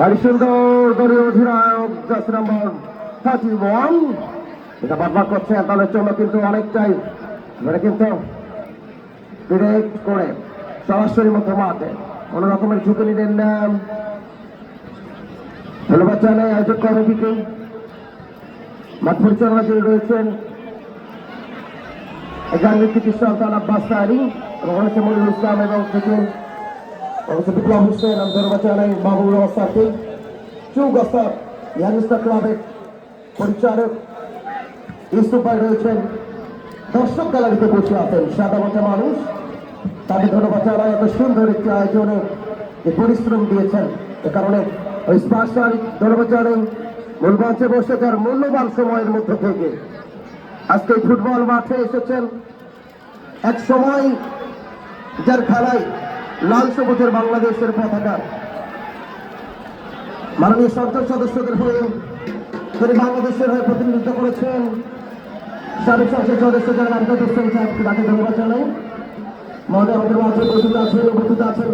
গাড়ি সুন্দর দলীয় অধিনায়ক জার্সি নম্বর থার্টি ওয়ান। এটা বারবার করছে দলের জন্য কিন্তু অনেকটাই, এবারে কিন্তু ডিরেক্ট করে সরাসরি মতো মাঠে। কোন রকমের ঝুঁকি নিলেন না। ধন্যবাদ জানাই আয়োজক কমিটিকে। মাঠ পরিচালনা যিনি রয়েছেন চিকিৎসা সন্তান আব্বাস তাহারি এবং রয়েছে মনিরুল ইসলাম এবং আমি ধন্যবাদ জানাই মাহবুব অস্তারকে চুগ অস্তার ইয়ানিস্তা ক্লাবের পরিচালক ইউসুফ রয়েছেন। দর্শক গ্যালারিতে বসে আছেন সাদা মাঠা মানুষ। তাদের ধন্যবাদ এত সুন্দর একটি আয়োজনে পরিশ্রম দিয়েছেন। এ কারণে ওই স্পেশাল ধন্যবাদ জানাই। মূল মঞ্চে বসে তার মূল্যবান সময়ের মধ্যে থেকে। আজকে ফুটবল মাঠে এসেছেন এক সময় যার খেলায় লাল সবুজের বাংলাদেশের পতাকা। মাননীয় সংসদ সদস্যদের হয়ে তিনি বাংলাদেশের হয়ে প্রতিনিধিত্ব করেছেন, সাবেক সংসদ সদস্য যারা আমজাদ হোসেন সাহেবকে তাকে ধন্যবাদ জানাই। মহোদয়, আমাদের মাঝে উপস্থিত আছেন উপস্থিত আছেন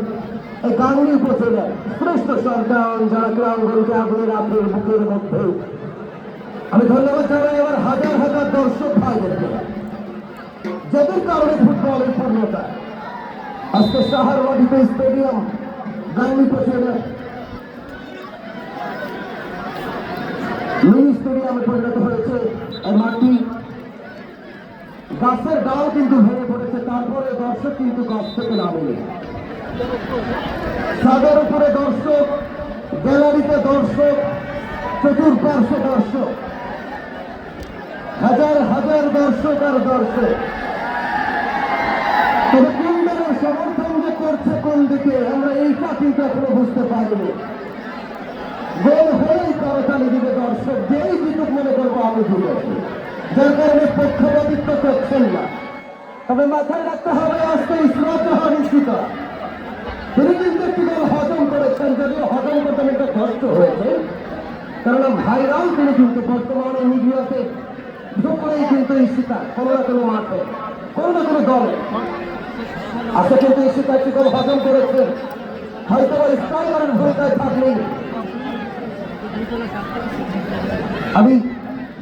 এই গাঙ্গি উপজেলার শ্রেষ্ঠ সরকার, যারা ক্রাঙ্গনকে আগুনে রাখেন বুকের মধ্যে। আমি ধন্যবাদ জানাই আমার হাজার হাজার দর্শক ভাইদেরকে। যাদের কারণে ফুটবলের পূর্ণতা আজকে সাহারওয়াডিতে স্টেডিয়াম গাঙ্গি উপজেলা মিনি স্টেডিয়ামে পরিণত হয়েছে এই মাঠটি। গাছের ডাল কিন্তু ভেঙে পড়েছে, তারপরে দর্শক কিন্তু গাছ থেকে নামেনি ছাদের উপরে দর্শক, গ্যালারিতে দর্শক, চতুর্পার্শ্বে দর্শক। হাজার হাজার দর্শক আর দর্শক। করছে কোন দিকে আমরা এইটা কিন্তু এখনও বুঝতে পারিনি গোল হলেই করতালি দিবে দর্শক, যেই মনে করব আমি জিতেছি যার কারণে পক্ষপাতিত্ব করছেন না। তবে মাথায় রাখতে হবে, আজকে নিশ্চিত তিনি কিন্তু একটি দল হজম করেছেন, যদিও হজম করতে অনেকটা কষ্ট হয়েছে। কারণ ভাইরাল তিনি কিন্তু বর্তমানে মিডিয়াতে ঢুকলেই কিন্তু ইস্তিতা কোনো না কোনো মাঠে, কোনো না কোনো দলে। আজকে কিন্তু ইস্তিতা একটি দল হজম করেছে? হয়তো স্ট্রাইকারের ভূমিকায় থাকলেই। আমি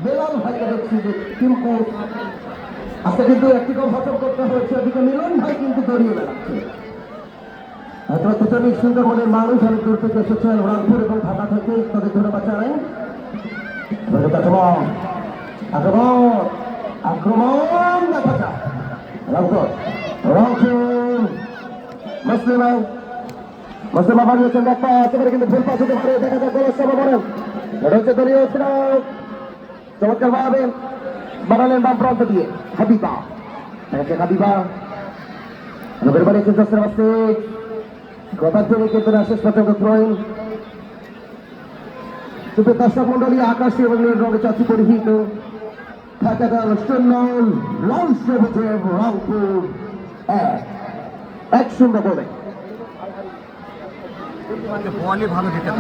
বেলাল ভাইকে দেখছি যে টিম কোচ আজকে কিন্তু একটি কম হজম করতে হয়েছে, এদিকে মিলন ভাই কিন্তু দড়িয়ে বেড়াচ্ছে। হয়তো দুজনই সুন্দরবনের মানুষ, অনেক দূর থেকে এসেছেন, রংপুর এবং ঢাকা থেকে। তাদের ধন্যবাদ জানাই। আক্রমণ আক্রমণ আক্রমণ দেখা যায় রংপুর রংপুর মুসলিম মুসলিম আবার নিয়েছেন দেখা একেবারে কিন্তু ভুল পাস হতে পারে, দেখা যাক গোলের সম্ভাবনা এটা হচ্ছে দলীয় অধিনায়ক চমৎকার ভাবে বানালেন বাম বাড়ি এবং নীল রঙে চাচ্ছি পরিহিত। থাকে দল শূন্য লাল সবুজে রংপুর। এক। এক শূন্য বলে বলই ভালো দিতে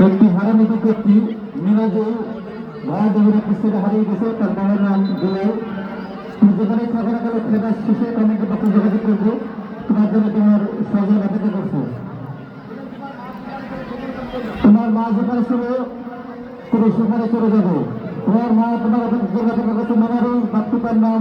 একটি হারানো উইকেটটি মিরাজে ভাড়া দেবের পিছিয়ে হারিয়ে গেছে তার বড় নাম দিলে যেখানে গেলে খেলার শেষে কমিটির পক্ষে যোগাযোগ করব। তোমার জন্য তোমার সহযোগিতা অপেক্ষা করছ তোমার মা যেখানে ছিল, তুমি সেখানে চলে তোমার মা তোমার অপেক্ষা করছ নাম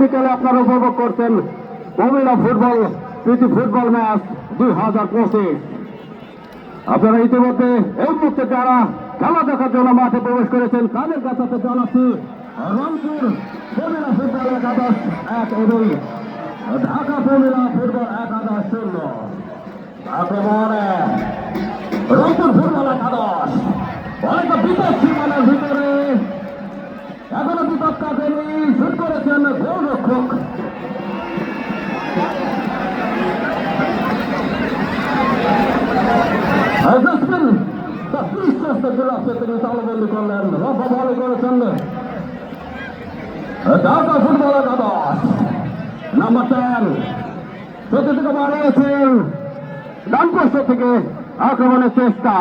বিকেলে আপনারা উপভোগ করছেন কুমিল্লা ফুটবল, প্রীতি ফুটবল ম্যাচ দুই হাজার পঁচিশ। আপনারা ইতিমধ্যে এই মুহূর্তে যারা খেলা দেখার জন্য মাঠে প্রবেশ করেছেন, তাদের কাছে জানাচ্ছি রংপুর কুমিল্লা ফুটবল একাদশ এক এবং ঢাকা কুমিল্লা ফুটবল একাদশ শূন্য। আক্রমণে রংপুর ফুটবল একাদশ। অনেকটা বিপদ সীমানার ভিতরে এখনও বিপদ কাটেনি শুট করেছেন গোলরক্ষক। চলে আসছে তিনি তালবন্দি করলেন রফা ভালো করেছেন ঢাকা ফুটবল একাদশ নাম্বার টেন থেকে বাড়িয়েছেন ডান পাশ থেকে আক্রমণের চেষ্টা।